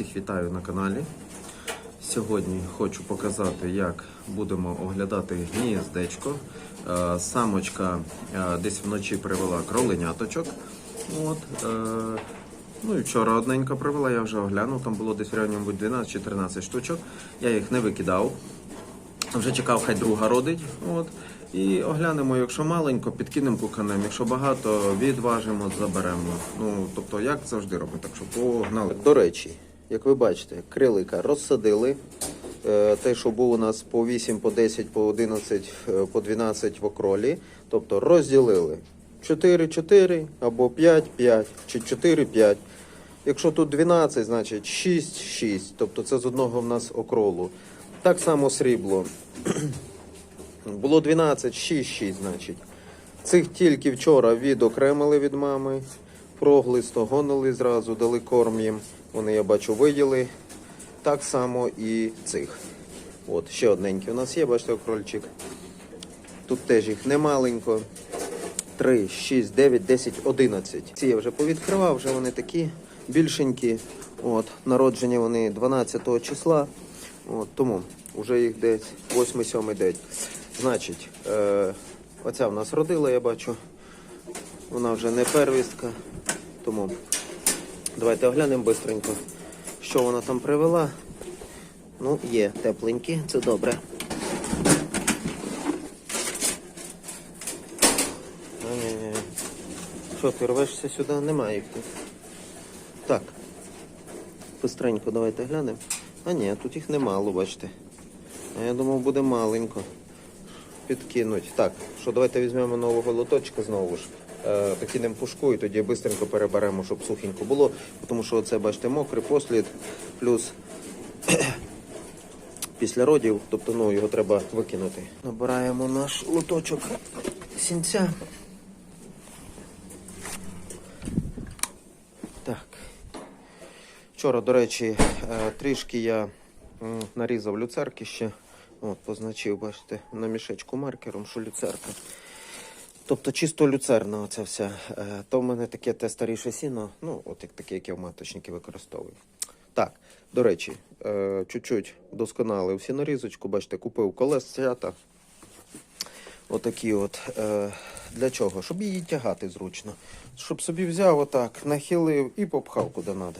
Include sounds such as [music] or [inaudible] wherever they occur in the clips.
Всіх вітаю на каналі. Сьогодні хочу показати, як будемо оглядати гніздечко. Е, Самочка е, десь вночі привела кроленяточок. От, е, ну і вчора одненько привела, я вже оглянув, там було десь в районі 12 чи 13 штучок. Я їх не викидав. Вже чекав, хай друга родить. От. І оглянемо, якщо маленько, підкинемо куканем. Якщо багато, відважимо, заберемо. Ну, тобто, як завжди робимо, так що погнали. До речі, як ви бачите, крилика розсадили. Е, Те, що був у нас по 8, по 10, по 11, е, по 12 в окролі. Тобто розділили 4-4 або 5-5 чи 4-5. Якщо тут 12, значить 6-6. Тобто це з одного в нас окролу. Так само срібло. [clears throat] Було 12, 6-6, значить. Цих тільки вчора відокремили від мами. Проглисто гонили зразу, дали корм їм. Вони, я бачу, виділи. Так само і цих. От, ще одненький у нас є, бачите, окрольчик. Тут теж їх немаленько. 3, 6, 9, 10, 11. Ці я вже повідкривав, вже вони такі більшенькі. От, народжені вони 12 числа. От, тому вже їх десь 8-7 день. Значить, е, оця в нас родила, я бачу. Вона вже не первістка. Тому давайте оглянемо швидко, що вона там привела. Ну, є тепленькі, це добре. Що, ти рвешся сюди? Немає їх тут. Так. Бистренько давайте глянемо. А ні, тут їх немало, бачите. А я думав, буде маленько. Підкинуть. Так, що давайте візьмемо нового лоточка знову ж. Е, Покинемо пушку і тоді швидко переберемо, щоб сухенько було. Тому що це, бачите, мокрий послід, плюс [clears throat] після родів, тобто ну, його треба викинути. Набираємо наш лоточок сінця. Так. Вчора, до речі, е, трішки я нарізав люцерки ще. От, позначив, бачите, на мішечку маркером, що люцерка. Тобто чисто люцерна оця вся. Е, То в мене таке те старіше сіно, ну, от як таке, яке в маточники використовую. Так, до речі, е, чуть-чуть вдосконалив сінорізочку, бачите, купив колесцята. Отакі от. Е, для чого? Щоб її тягати зручно. Щоб собі взяв отак, нахилив і попхав куди треба.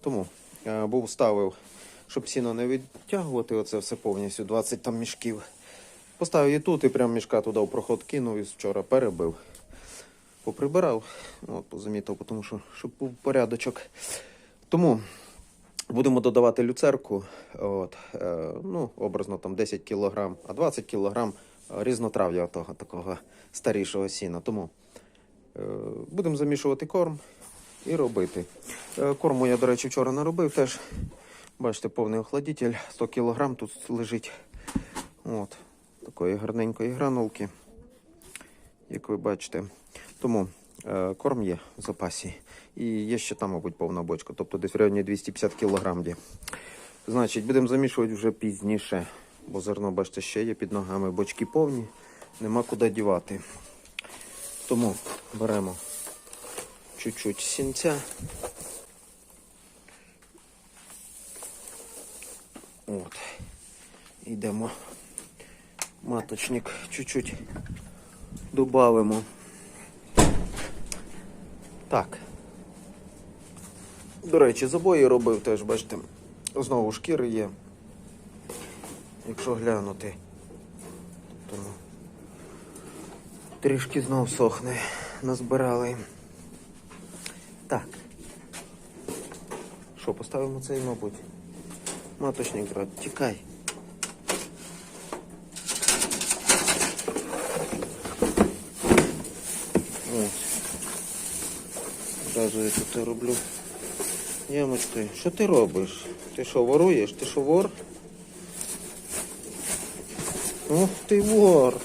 Тому був ставив, щоб сіно не відтягувати, оце все повністю, 20 там мішків. Поставив її тут і прям мішка туди в проход кинув і вчора перебив. Поприбирав, от, позамітав, тому що щоб був порядочок. Тому будемо додавати люцерку, от, е, ну, образно там 10 кг, а 20 кг різнотрав'я того, такого старішого сіна. Тому е, будемо замішувати корм і робити. Е, Корму я, до речі, вчора наробив теж. Бачите, повний охладитель, 100 кг тут лежить. От, такої гарненької гранулки, як ви бачите. Тому е, корм є в запасі. І є ще там, мабуть, повна бочка, тобто десь в районі 250 кг є. Значить, будемо замішувати вже пізніше. Бо зерно, бачите, ще є під ногами. Бочки повні, нема куди дівати. Тому беремо чуть-чуть сінця. От. Йдемо. Маточник чуть-чуть додамо. Так. До речі, забої робив теж, бачите, знову шкіри є. Якщо глянути, то трішки знов сохне, назбирали. Так. Що, поставимо цей, мабуть? Маточник, брат, тікай. Ось. Одразу я тут роблю ямочкою. Що ти робиш? Ти що, воруєш? Ти що вор? Ух ти вор.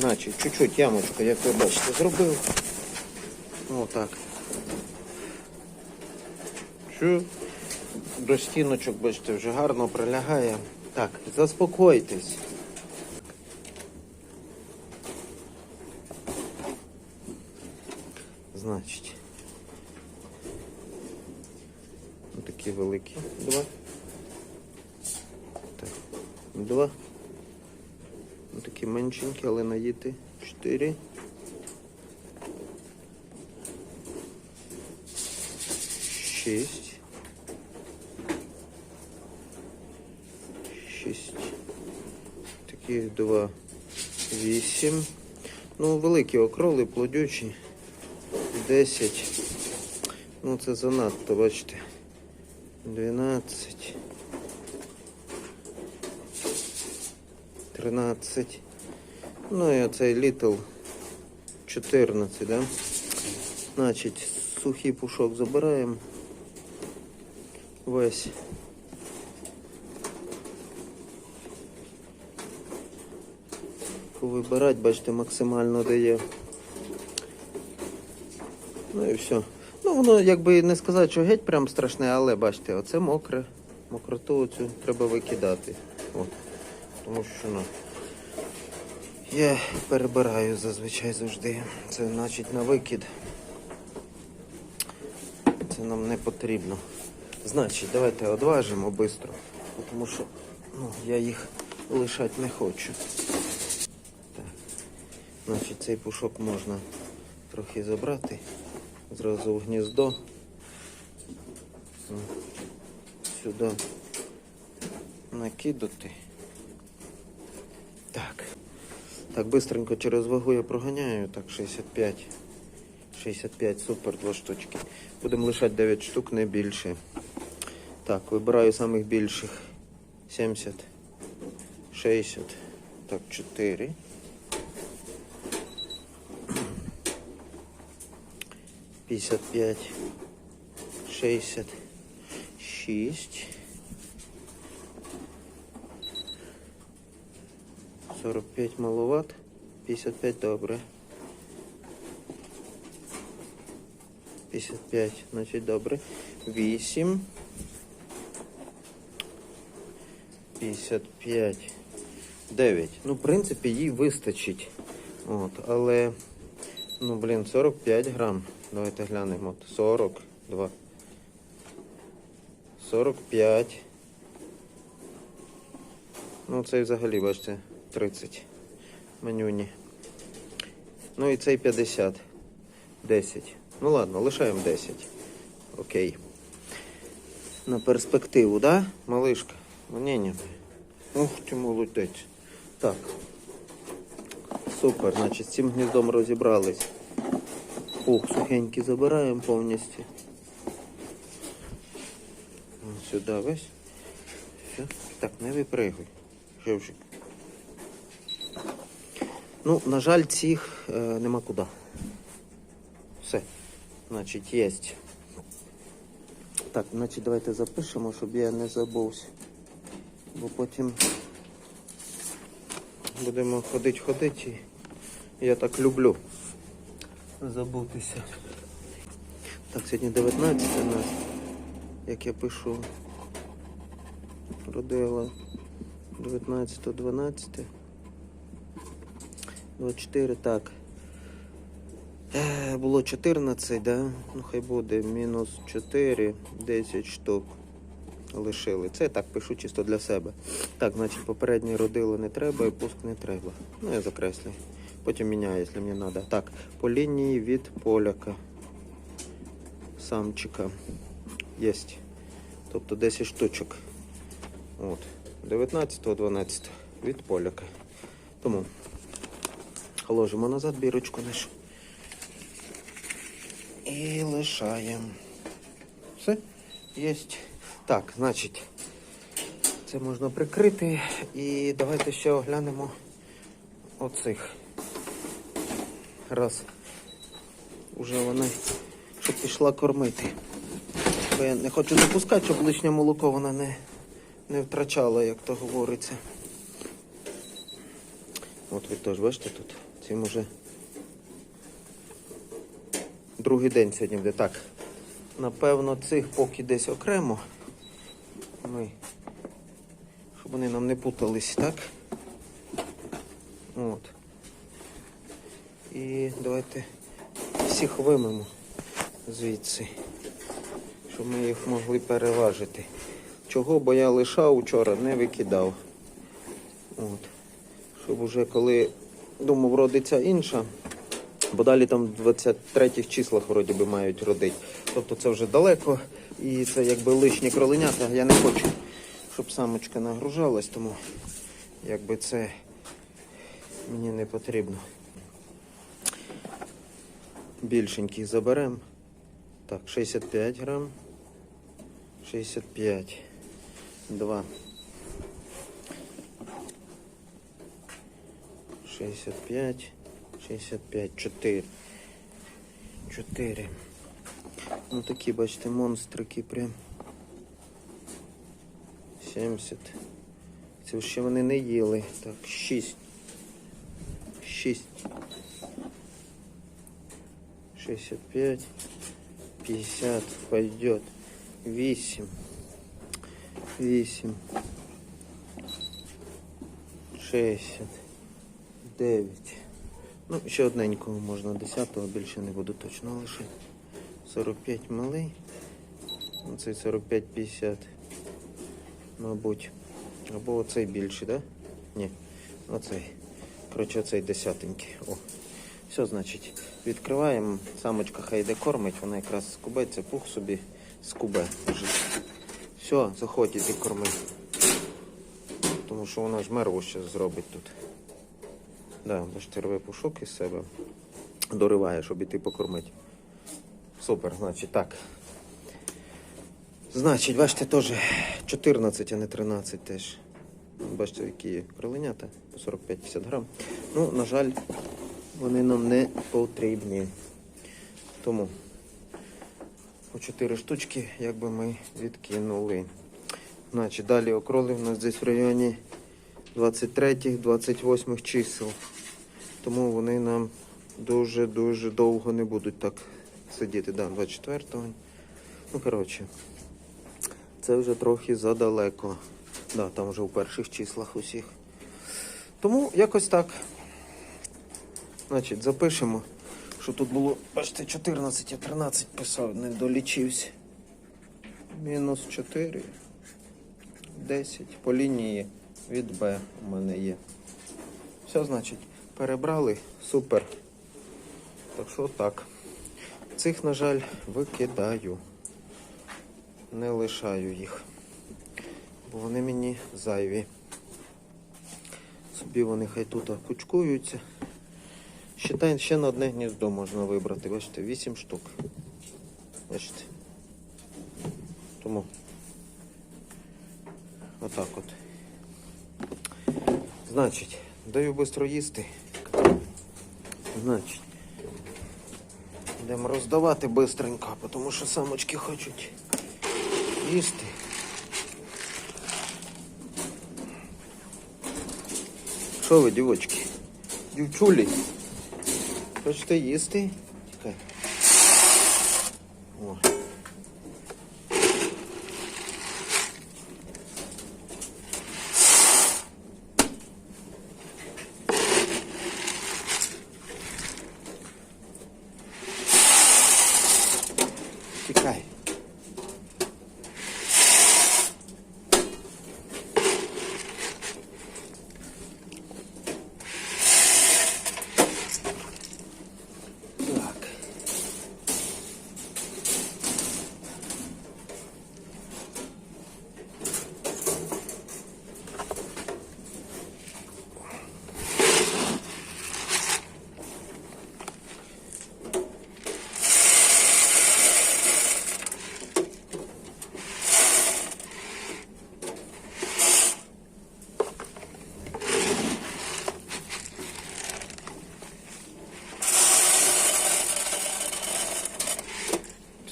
Значить, чуть-чуть ямочку, як ви бачите, зробив. Отак. Що? До стіночок, бачите, вже гарно прилягає. Так, заспокойтесь. Значить. ось такі великі. Два. Так. Два. Ну, такі меншенькі, але наїти. Чотири. Шість. Шість. Такі два. Вісім. Ну, великі окроли, плодючі. Десять. Ну, це занадто, бачите. Дванадцять. Тринадцять. Ну і оцей літл 14, да? Значить, сухий пушок забираємо. Весь. Вибирати, бачите, максимально дає. Ну і все. Ну, воно якби не сказати, що геть прям страшне, але бачите, оце мокре. Мокроту цю треба викидати. От. Тому що ну, я перебираю зазвичай завжди. Це значить на викид. Це нам не потрібно. Значить, давайте одважимо швидко, тому що ну, я їх лишати не хочу. Так. Значить, цей пушок можна трохи забрати. Зразу в гніздо. Сюди накидати. Так. Так, быстренько через вагу я проганяю. Так, 65. 65, супер, два штучки. Будемо лишати 9 штук, не більше. Так, вибираю самих більших. 70. 60. Так, 4. Пятьдесят пять, шестьдесят шесть, сорок пять маловат, пятьдесят пять добре. Пятьдесят пять, значить добре. Вісім. П'ятдесят п'ять. Дев'ять. Ну, в принципі, їй вистачить. От, але, ну, блін, 45 грам. Давайте глянемо. 42. 45. Ну, цей взагалі, бачите, 30. Манюні. Ну і цей 50. 10. Ну ладно, лишаємо 10. Окей. На перспективу, да, малишка? Ні, ні. Ух ти молодець. Так. Супер, значить, з цим гніздом розібрались. Пух сухенький забираємо повністю. Сюди весь. Все. Так, не випригуй. Живчик. Ну, на жаль, цих е, нема куди. Все. Значить, є. Так, значить, давайте запишемо, щоб я не забувся. Бо потім будемо ходити-ходити. Я так люблю забутися. Так, сьогодні 19 у нас, як я пишу, родила 19, 12, 24, так. Е, Було 14, да? Ну хай буде мінус 4, 10 штук лишили. Це я так пишу чисто для себе. Так, значить, попереднє родило не треба і пуск не треба. Ну, я закреслю. Потім міняю, якщо мені треба. Так, по лінії від поляка. Самчика. Єсть. Тобто 10 штучок. От. 19 12 від поляка. Тому ложимо назад бірочку нашу. І лишаємо. Все, єсть. Так, значить, це можна прикрити. І давайте ще оглянемо оцих. Раз. Уже вона щоб пішла кормити. Бо я не хочу запускати, щоб лишнє молоко вона не, не втрачала, як то говориться. От ви теж бачите тут. Цим уже другий день сьогодні буде. Так. Напевно, цих поки десь окремо. Ми, щоб вони нам не путались, так? От. Давайте всіх вимемо звідси, щоб ми їх могли переважити. Чого, бо я лишав вчора, не викидав. От. Щоб уже коли думав, родиться інша, бо далі там в 23-х числах вроді би мають родити. Тобто це вже далеко і це якби лишні кроленята. Я не хочу, щоб самочка нагружалась, тому якби це мені не потрібно. Більшеньких заберемо. Так, 65 грам. 65. 2. 65. 65. 4. 4. Ну такі, бачите, монстрики прям. 70. Це ще вони не їли. Так, 6. 6. 65. 50. Пойдет. 8. 8. 60. 9. Ну, ще одненького можна, 10-го більше не буду точно лишити. 45 малий. Оцей 45-50. Мабуть. Або оцей більший, да? Ні. Оцей. Коротше, оцей десятенький. О. Все, значить, відкриваємо. Самочка хай йде кормить, вона якраз скубеться, пух собі скубе. Все, заходь іди корми. Тому що вона ж мерву ще зробить тут. Да, бачите, рве пушок із себе. Дориває, щоб іти покормити. Супер, значить, так. Значить, бачите, теж 14, а не 13 теж. Бачите, які кроленята по 45-50 грам. Ну, на жаль, вони нам не потрібні. Тому по 4 штучки, якби ми відкинули. Значить, далі окроли в нас десь в районі 23-28 чисел. Тому вони нам дуже-дуже довго не будуть так сидіти. Да, 24-го. Ну, коротше, це вже трохи задалеко. Да, там вже у перших числах усіх. Тому якось так. Значить, запишемо, що тут було, бачите, 14, я 13 писав, не долічився. Мінус 4. 10 по лінії від Б у мене є. Все, значить, перебрали, супер. Так що так. Цих, на жаль, викидаю. Не лишаю їх. Бо вони мені зайві. Собі вони хай тут кучкуються. Считай, ще на одне гніздо можна вибрати. Бачите, 8 штук. Бачите. Тому отак от. Значить, даю швидко їсти. Значить, йдемо роздавати швидко, тому що самочки хочуть їсти. Що ви, дівочки? Дівчулі? Хочете їсти? Чекай. О. Тікай. Так.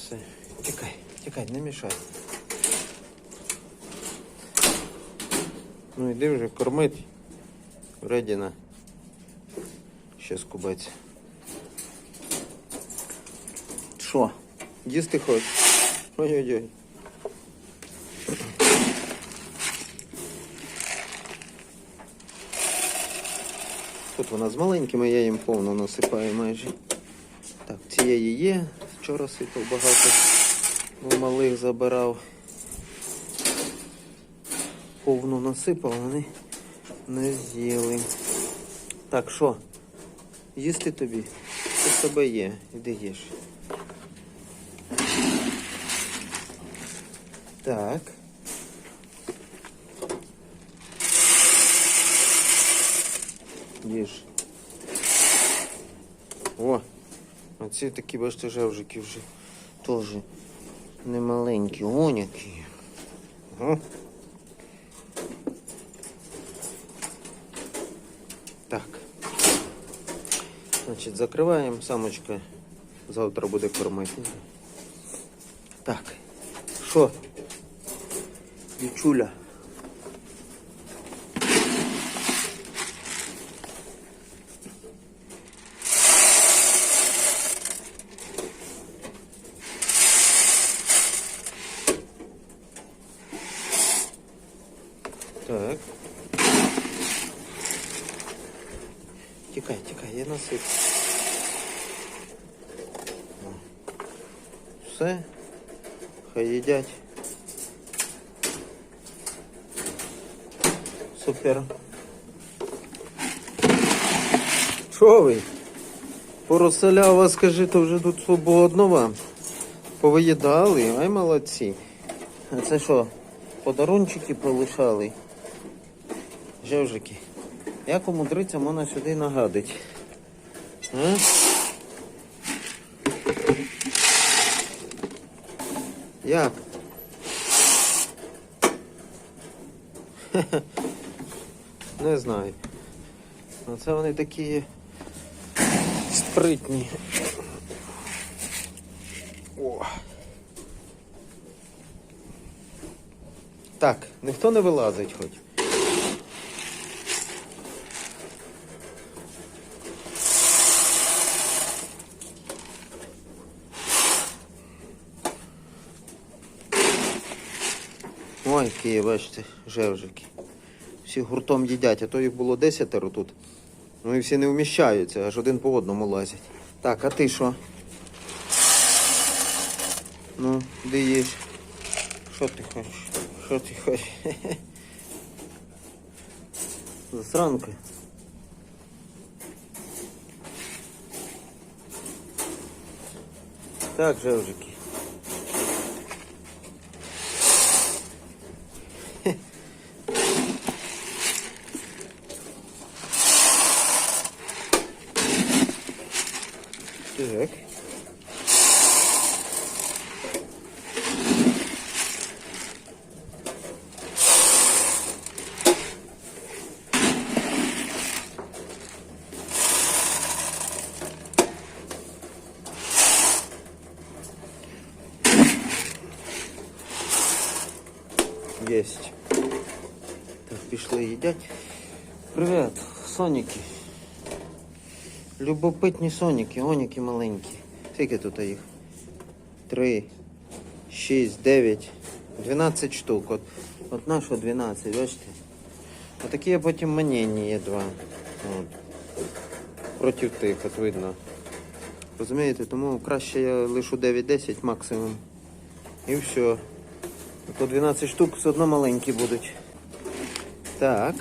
Все, тікай, тікай, не мішай. Ну йди вже кормить. Вредіна. Ще скубець. Що? Їсти хочеш? Ой-ой-ой. Тут вона з маленькими, я їм повно насипаю майже. Так, цієї є. Вчора сипав багато. У малих забирав. Повну насипав, вони не з'їли. Так, що? Їсти тобі? Що в тебе є? Іди їж. Так. Їж. О! Оці такі, бачите, жевжики вже теж не маленькі, он які. Так. Значить, закриваємо, самочка завтра буде кормити. Так. Що? Дівчуля. 30. Все, хай їдять. Супер. Що ви? Пороселява, скажи, то вже тут свободно вам. Повиїдали, ай молодці. А це що, подарунчики полишали? Жевжики. Як умудриться, мене сюди нагадить. Як? [laughs] Не знаю. Оце вони такі спритні. О. Так, ніхто не вилазить хоч. Ой, які, є, бачите, жевжики. Всі гуртом їдять, а то їх було десятеро тут. Ну і всі не вміщаються, аж один по одному лазять. Так, а ти що? Ну, де їш? Що ти хочеш? Що ти хочеш? [laughs] Засранка. Так, жевжики. Так. Есть. Так, пішли їдять. Привіт, соніки. Любопитні соніки, оніки маленькі. Скільки тут їх? Три, шість, дев'ять, дванадцять штук. От, от наша 12, бачите? А такі потім манєнні є два. От. Проти тих, от видно. Розумієте, тому краще я лишу 9-10 максимум. І все. По 12 штук все одно маленькі будуть. Так.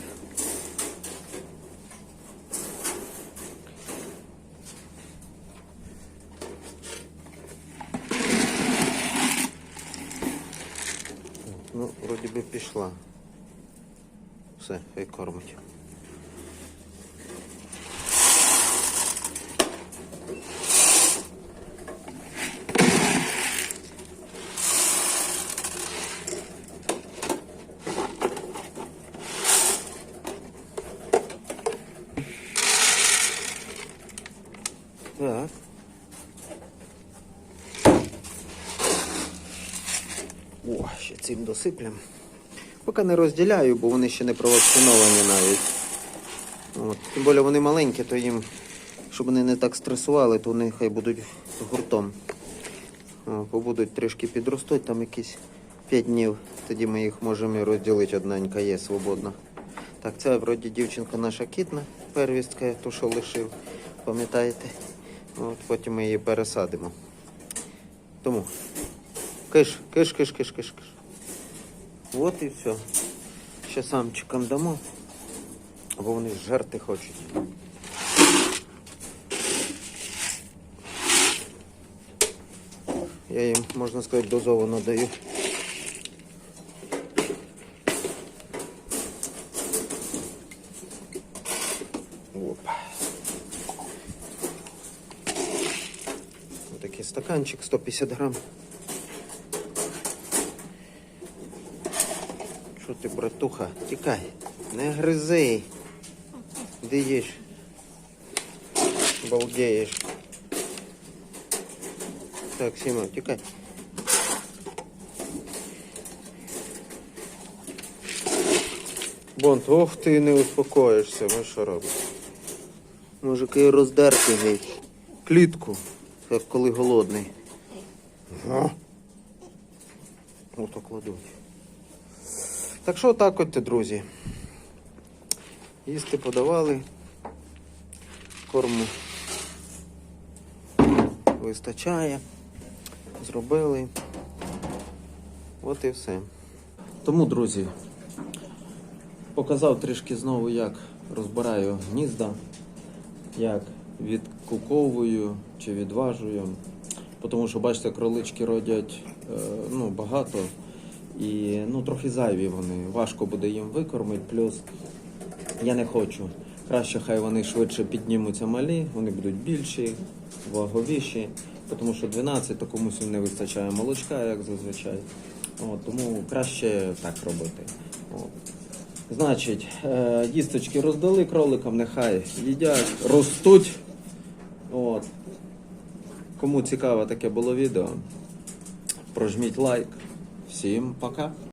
Ну, вроді би пішла. Все, хай кормить. Так. О, ще цим досиплем. Поки не розділяю, бо вони ще не провакциновані навіть. От. Тим більше вони маленькі, то їм, щоб вони не так стресували, то вони хай будуть гуртом. Побудуть трішки підростуть, там якісь 5 днів. Тоді ми їх можемо розділити, одненька є свободна. Так, це вроді дівчинка наша кітна, первістка, ту, що лишив, пам'ятаєте? От, потім ми її пересадимо. Тому Киш, киш, киш, киш, киш, киш. От і все. Ще самчикам дамо. Бо вони жерти хочуть. Я їм, можна сказати, дозовано даю. Опа. Такий стаканчик 150 грам. Ти, братуха? Тікай. Не гризи. Де їш? Балдеєш. Так, Сіма, тікай. Бонд, ох ти не успокоїшся, ви що робиш? Мужики роздерти геть. Клітку, як коли голодний. Ага. Ото кладуть. Так що так от, друзі. Їсти подавали. Корму вистачає. Зробили. От і все. Тому, друзі, показав трішки знову, як розбираю гнізда, як відкуковую чи відважую. Тому що, бачите, кролички родять е, ну, багато і ну, трохи зайві вони. Важко буде їм викормити. Плюс я не хочу. Краще хай вони швидше піднімуться малі, вони будуть більші, ваговіші, тому що 12 то комусь не вистачає молочка, як зазвичай. От, тому краще так робити. От. Значить, е, їсточки роздали кроликам, нехай їдять, ростуть. От. Кому цікаве таке було відео, прожміть лайк. Всім пока.